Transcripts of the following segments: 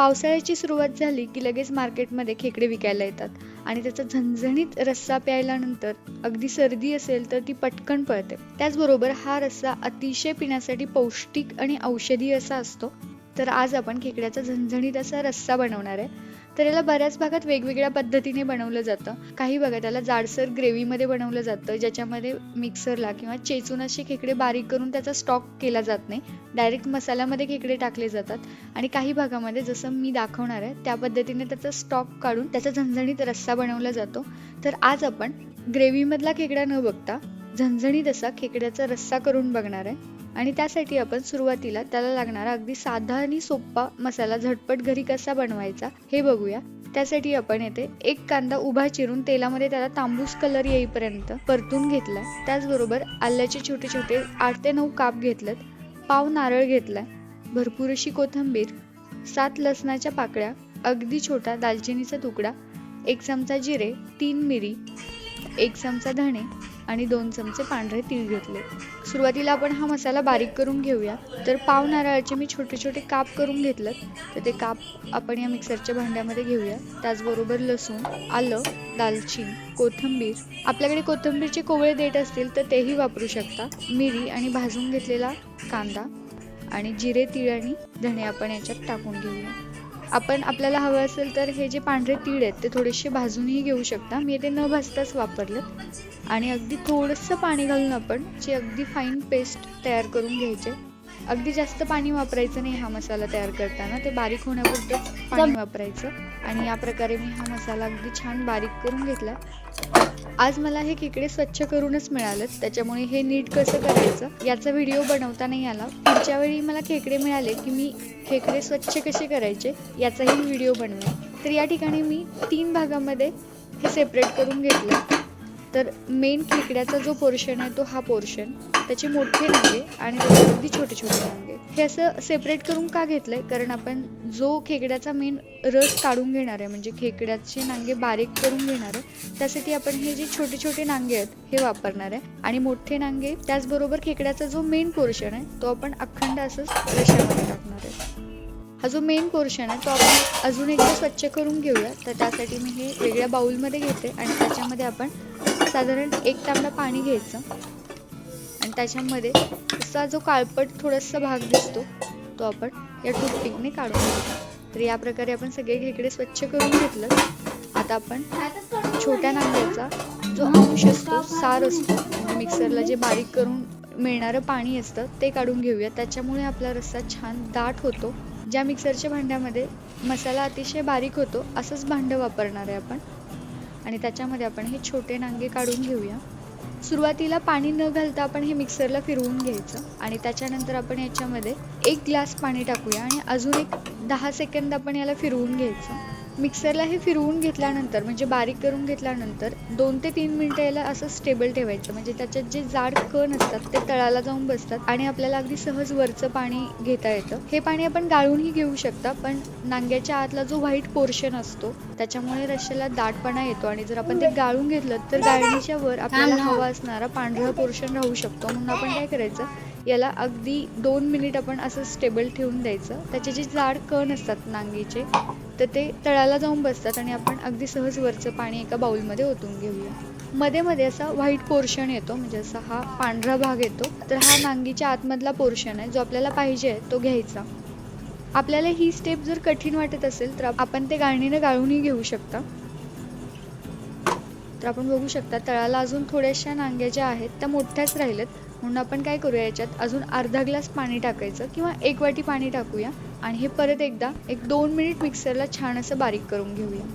पावसाळ्याची सुरुवात झाली की लगेच मार्केटमध्ये खेकडे विकायला येतात. आणि त्याचा झणझणीत रस्सा प्यायल्यानंतर अगदी सर्दी असेल तर ती पटकन पळते. त्याचबरोबर हा रस्सा अतिशय पिण्यासाठी पौष्टिक आणि औषधी असा असतो. तर आज आपण खेकड्याचा झणझणीत असा रस्सा बनवणार आहे. तर याला बऱ्याच भागात वेगवेगळ्या पद्धतीने बनवलं जातं. काही भागात त्याला जाडसर ग्रेव्हीमध्ये बनवलं जातं ज्याच्यामध्ये मिक्सरला किंवा चेचून असे खेकडे बारीक करून त्याचा स्टॉक केला जात नाही. डायरेक्ट मसाल्यामध्ये खेकडे टाकले जातात. आणि काही भागामध्ये जसं मी दाखवणार आहे त्या पद्धतीने त्याचा स्टॉक काढून त्याचा झणझणीत रस्सा बनवला जातो. तर आज आपण ग्रेव्हीमधला खेकडा न बघता झणझणीत असा खेकड्याचा रस्सा करून बघणार आहे. आणि त्यासाठी आपण सुरुवातीला त्याला लागणारा अगदी साधा आणि सोपा मसाला झटपट घरी कसा बनवायचा हे बघूया. त्यासाठी आपण येथे एक कांदा उभा चिरून तेलामध्ये त्याला तांबूस कलर येईपर्यंत परतून घेतला त्याचबरोबर आल्याचे छोटे छोटे आठ ते नऊ काप घेतलेत पाव नारळ घेतलाय भरपूर अशी कोथिंबीर सात लसणाच्या पाकळ्या अगदी छोटा दालचिनीचा तुकडा एक चमचा जिरे तीन मिरी एक चमचा धणे आणि दोन चमचे पांढरे तीळ घेतले. सुरुवातीला आपण हा मसाला बारीक करून घेऊया. तर पाव नारळाचे मी छोटे छोटे काप करून घेतलं तर ते काप आपण या मिक्सरच्या भांड्यामध्ये घेऊया. त्याचबरोबर लसूण आलं दालचिनी कोथिंबीर. आपल्याकडे कोथिंबीरचे कोवळे देठ असतील तर तेही वापरू शकता. मिरी आणि भाजून घेतलेला कांदा आणि जिरे तीळ आणि धणे आपण याच्यात टाकून घेऊया. आपण आपल्याला हवं असेल तर हे जे पांढरे तीळ आहेत ते थोडेसे भाजूनही घेऊ शकता. मी ते न भाजताच वापरलं. आणि अगदी थोडंसं पाणी घालून आपण जे अगदी फाईन पेस्ट तयार करून घ्यायचे अगदी जास्त पाणी वापरायचं नाही हा मसाला तयार करताना ते बारीक होण्यापुरतंच पाणी वापरायचं. आणि या प्रकारे मी हा मसाला अगदी छान बारीक करून घेतला. आज मला हे खेकडे स्वच्छ करूनच मिळालेत त्याच्यामुळे हे नीट कसं करायचं याचा व्हिडिओ बनवता नाही आला. पुढच्या वेळी मला खेकडे मिळाले की मी खेकडे स्वच्छ कसे करायचे याचाही व्हिडिओ बनवेन. तर या ठिकाणी मी तीन भागामध्ये हे सेपरेट करून घेतलं. तर मेन खेकड्याचा जो पोर्शन आहे तो हा पोर्शन त्याचे मोठे नांगे आणि त्याचे अगदी छोटे छोटे नांगे. हे असं सेपरेट करून का घेतलं आहे कारण आपण जो खेकड्याचा मेन रस काढून घेणार आहे म्हणजे खेकड्याचे नांगे बारीक करून घेणार आहे त्यासाठी आपण हे जे छोटे छोटे नांगे आहेत हे वापरणार आहे. आणि मोठे नांगे त्याचबरोबर खेकड्याचा जो मेन पोर्शन आहे तो आपण अखंड असंच रशामध्ये टाकणार आहे. हा जो मेन पोर्शन आहे तो आपण अजून एकदा स्वच्छ करून घेऊया. तर त्यासाठी मी हे वेगळ्या बाउलमध्ये घेते आणि त्याच्यामध्ये आपण साधारण एक तांबडा पाणी घ्यायचं. आणि त्याच्यामध्ये असा जो काळपट थोडासा भाग दिसतो तो आपण या टूथपिकने काढून घ्यायचा तर या प्रकारे आपण सगळे खेकडे स्वच्छ करून घेतलं. आता आपण छोट्या नांग्याचा जो अंश असतो सार असतो म्हणजे मिक्सरला जे बारीक करून मिळणारं पाणी असतं ते काढून घेऊया. त्याच्यामुळे आपला रस्सा छान दाट होतो. ज्या मिक्सरच्या भांड्यामध्ये मसाला अतिशय बारीक होतो असंच भांडं वापरणार आहे आपण. आणि त्याच्यामध्ये आपण हे छोटे नांगे काढून घेऊया. सुरुवातीला पाणी न घालता आपण हे मिक्सरला फिरवून घ्यायचं आणि त्याच्यानंतर आपण याच्यामध्ये एक ग्लास पाणी टाकूया आणि अजून एक दहा सेकंद आपण याला फिरवून घ्यायचं. मिक्सरला हे फिरवून घेतल्यानंतर म्हणजे बारीक करून घेतल्यानंतर दोन ते तीन मिनटं याला असं स्टेबल ठेवायचं. म्हणजे त्याच्यात जे जाड कण असतात ते तळाला जाऊन बसतात आणि आपल्याला अगदी सहज वरचं पाणी घेता येतं. हे पाणी आपण गाळूनही घेऊ शकता पण नांग्याच्या आतला जो व्हाईट पोर्शन असतो त्याच्यामुळे रश्श्याला दाटपणा येतो आणि जर आपण ते गाळून घेतलं तर गाळणीच्या वर आपल्याला हवा असणारा पांढरा पोर्शन राहू शकतो. म्हणून आपण काय करायचं याला अगदी दोन मिनिट आपण असं स्टेबल ठेवून द्यायचं. त्याचे जे जाड कण असतात नांगीचे तर ते तळाला जाऊन बसतात आणि आपण अगदी सहज वरचं पाणी एका बाउलमध्ये ओतून घेऊया. मध्ये मध्ये असा व्हाईट पोर्शन येतो म्हणजे असा हा पांढरा भाग येतो. तर हा नांगीच्या आतमधला पोर्शन आहे जो आपल्याला पाहिजे तो घ्यायचा. आपल्याला ही स्टेप जर कठीण वाटत असेल तर आपण ते गाळणीनं गाळूनही घेऊ शकता. तर आपण बघू शकता तळाला अजून थोड्याशा नांग्या ज्या आहेत त्या मोठ्याच राहिल्यात. म्हणून आपण काय करूया याच्यात अजून अर्धा ग्लास पाणी टाकायचं किंवा एक वाटी पाणी टाकूया. आणि हे परत एकदा एक दोन मिनिट मिक्सरला छान असं बारीक करून घेऊया.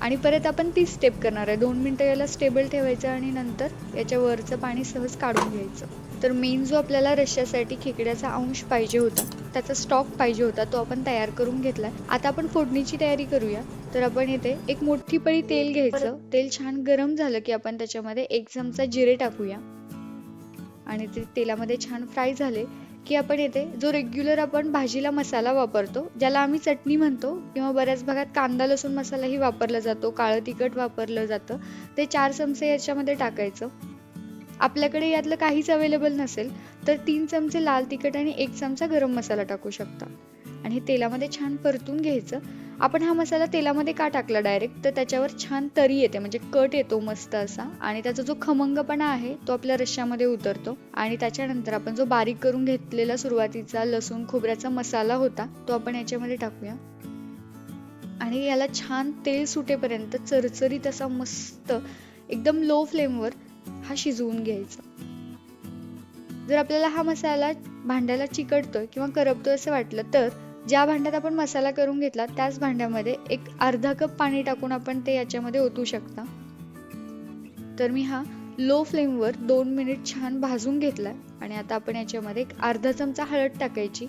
आणि परत आपण ती स्टेप करणार आहे. दोन मिनटं याला स्टेबल ठेवायचं आणि नंतर याच्या वरचं पाणी सहज काढून घ्यायचं. तर मेन जो आपल्याला रश्श्यासाठी खेकड्याचा अंश पाहिजे होता त्याचा स्टॉक पाहिजे होता तो आपण तयार करून घेतला आता आपण फोडणीची तयारी करूया. तर आपण येथे एक मोठी पळी तेल घ्यायचं. तेल छान गरम झालं की आपण त्याच्यामध्ये एक चमचा जिरे टाकूया. आणि ते तेलामध्ये छान फ्राय झाले. की आपण येथे जो रेग्युलर आपण भाजीला मसाला वापरतो ज्याला आम्ही चटणी म्हणतो किंवा बऱ्याच भागात कांदा लसूण मसालाही वापरला जातो काळं तिखट वापरलं जातं ते चार चमचे याच्यामध्ये टाकायचं. आपल्याकडे यातलं काहीच अवेलेबल नसेल तर तीन चमचे लाल तिखट आणि एक चमचा गरम मसाला टाकू शकता. आणि आणि हे तेलामध्ये छान परतून घ्यायचं. आपण हा मसाला तेलामध्ये का टाकला डायरेक्ट तर त्याच्यावर छान तरी येते म्हणजे कट येतो मस्त असा. आणि त्याचा जो खमंगपणा आहे तो आपल्या रश्श्यामध्ये उतरतो. आणि त्याच्यानंतर आपण जो बारीक करून घेतलेला सुरुवातीचा लसूण खोबऱ्याचा मसाला होता तो आपण याच्यामध्ये टाकूया. आणि याला छान तेल सुटेपर्यंत चरचरीत असा मस्त एकदम लो फ्लेमवर हा शिजवून घ्यायचा. जर आपल्याला हा मसाला भांड्याला चिकटतोय किंवा करपतोय असं वाटलं तर ज्या भांड्यात आपण मसाला करून घेतला त्याच भांड्यामध्ये एक अर्धा कप पाणी टाकून आपण ते याच्यामध्ये ओतू शकता. तर मी हा लो फ्लेमवर दोन मिनिट छान भाजून घेतला आणि आता आपण याच्यामध्ये एक अर्धा चमचा हळद टाकायची.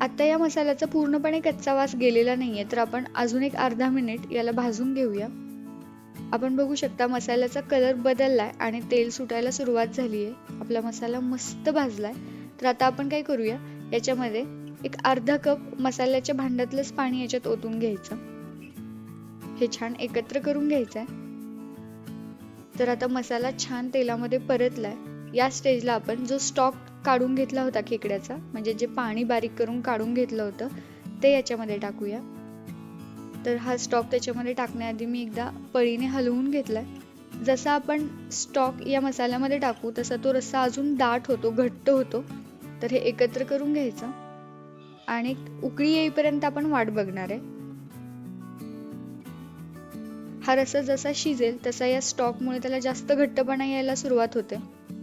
आता या मसाल्याचा पूर्णपणे कच्चा वास गेलेला नाहीये तर आपण अजून एक अर्धा मिनिट याला भाजून घेऊया. आपण बघू शकता मसाल्याचा कलर बदललाय आणि तेल सुटायला सुरुवात झाली आहे आपला मसाला मस्त भाजलाय. तर आता आपण काय करूया? याच्यामध्ये एक अर्धा कप मसाल्याच्या भांड्यातलंच पाणी याच्यात ओतून घ्यायचं. हे छान एकत्र करून घ्यायचंय. तर आता मसाला छान तेलामध्ये परतलाय. या स्टेजला आपण जो स्टॉक काढून घेतला होता खेकड्याचा म्हणजे जे पाणी बारीक करून काढून घेतलं होतं ते याच्यामध्ये टाकूया. तर हा स्टॉक त्याच्यामध्ये टाकण्याआधी मी एकदा पळीने हलवून घेतलाय. जसा आपण स्टॉक या मसाल्यामध्ये टाकू तसा तो रस्सा अजून दाट होतो घट्ट होतो. तर हे एकत्र करून घ्यायचं. आणि उकळी येईपर्यंत आपण वाट बघणार आहे. हा रस्सा जसा शिजेल तसा या स्टॉकमुळे त्याला जास्त घट्टपणा यायला सुरुवात होते.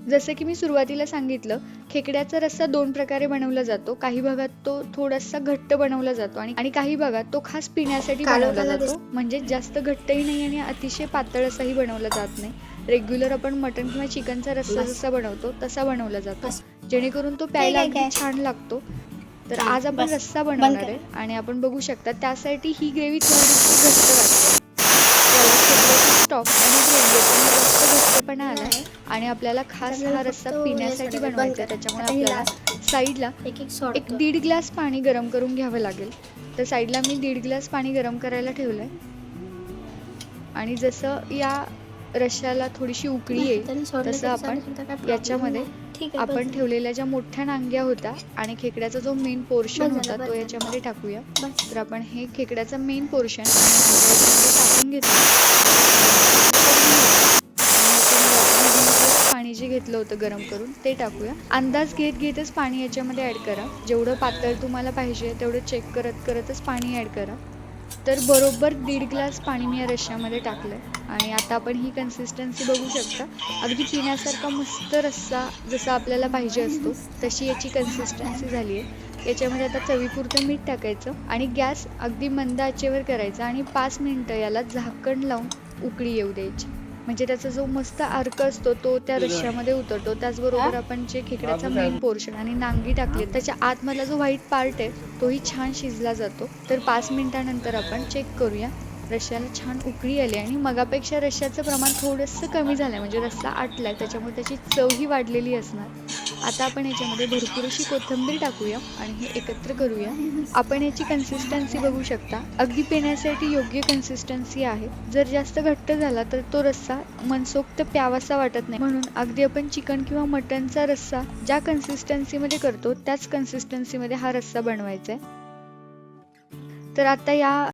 जसं की मी सुरुवातीला सांगितलं खेकड्याचा रस्सा दोन प्रकारे बनवला जातो. काही भागात तो थोडासा घट्ट बनवला जातो आणि काही भागात तो खास पिण्यासाठी बनवला जातो. म्हणजे जास्त घट्टही नाही आणि अतिशय पातळ असाही बनवला जात नाही. रेग्युलर आपण मटन किंवा चिकनचा रस्सा. जसा बनवतो तसा बनवला जातो. जेणेकरून तो प्यायला छान लागतो. तर आज आपण. रस्सा बनवणार. आहे आणि आपण बघू शकता त्यासाठी ही ग्रेव्ही थोडीशी घट्ट वाटते. स्टॉक आणि ग्रेव्ही याच्यामुळे जास्त घट्टपणा आला आहे आणि आपल्याला खास हा रस्सा पिण्यासाठी बनवायचा आहे. त्याच्यामुळे आपल्याला साईडला एक एक दीड ग्लास पाणी गरम करून घ्यावं लागेल. तर साईडला मी दीड ग्लास पाणी गरम करायला ठेवलंय. आणि जसं या रश्श्याला थोडीशी उकळी येईल. तसं आपण याच्यामध्ये आपण. ठेवलेल्या ज्या मोठ्या नांग्या होत्या आणि खेकड्याचा जो मेन पोर्शन होता तो. याच्यामध्ये टाकूया. तर आपण हे खेकड्याचा मेन पोर्शन टाकून घेतलं. पाणी जे घेतलं होतं गरम करून ते टाकूया. अंदाज घेत घेतच पाणी याच्यामध्ये ऍड करा. जेवढं पातळ तुम्हाला पाहिजे तेवढं चेक करत करतच पाणी ऍड करा. तर बरोबर दीड ग्लास पाणी मी या रश्श्यामध्ये आहे आणि आता आपण ही कन्सिस्टन्सी बघू शकता. अगदी पिण्यासारखा मस्त रस्सा जसा आपल्याला पाहिजे असतो तशी याची कन्सिस्टन्सी झाली आहे याच्यामध्ये आता चवीपुरतं मीठ टाकायचं आणि गॅस अगदी मंद आचेवर करायचा आणि पाच मिनटं याला झाकण लावून उकळी येऊ द्यायची. म्हणजे त्याचा जो मस्त अर्क असतो तो त्या रश्श्यामध्ये उतरतो. त्याचबरोबर आपण जे खेकड्याचा मेन पोर्शन आणि नांगी टाकली त्याच्या आतमधला जो व्हाईट पार्ट आहे तोही छान शिजला जातो. तर पाच मिनिटानंतर आपण चेक करूया. रश्श्याला छान उकळी आली आणि मगापेक्षा रश्श्याचं प्रमाण थोडंसं कमी झालंय. म्हणजे रस्सा आटलाय त्याच्यामुळे त्याची चवही वाढलेली असणार. आता आपण याच्यामध्ये भरपूर अशी कोथिंबीर टाकूया आणि हे एकत्र करूया. आपण याची कन्सिस्टन्सी बघू शकता. अगदी पिण्यासाठी योग्य कन्सिस्टन्सी आहे. जर जास्त घट्ट झाला तर तो रस्सा मनसोक्त प्यावासा वाटत नाही. म्हणून अगदी आपण चिकन किंवा मटनचा रस्सा ज्या कन्सिस्टन्सीमध्ये करतो त्याच कन्सिस्टन्सीमध्ये हा रस्सा बनवायचा आहे तर आता या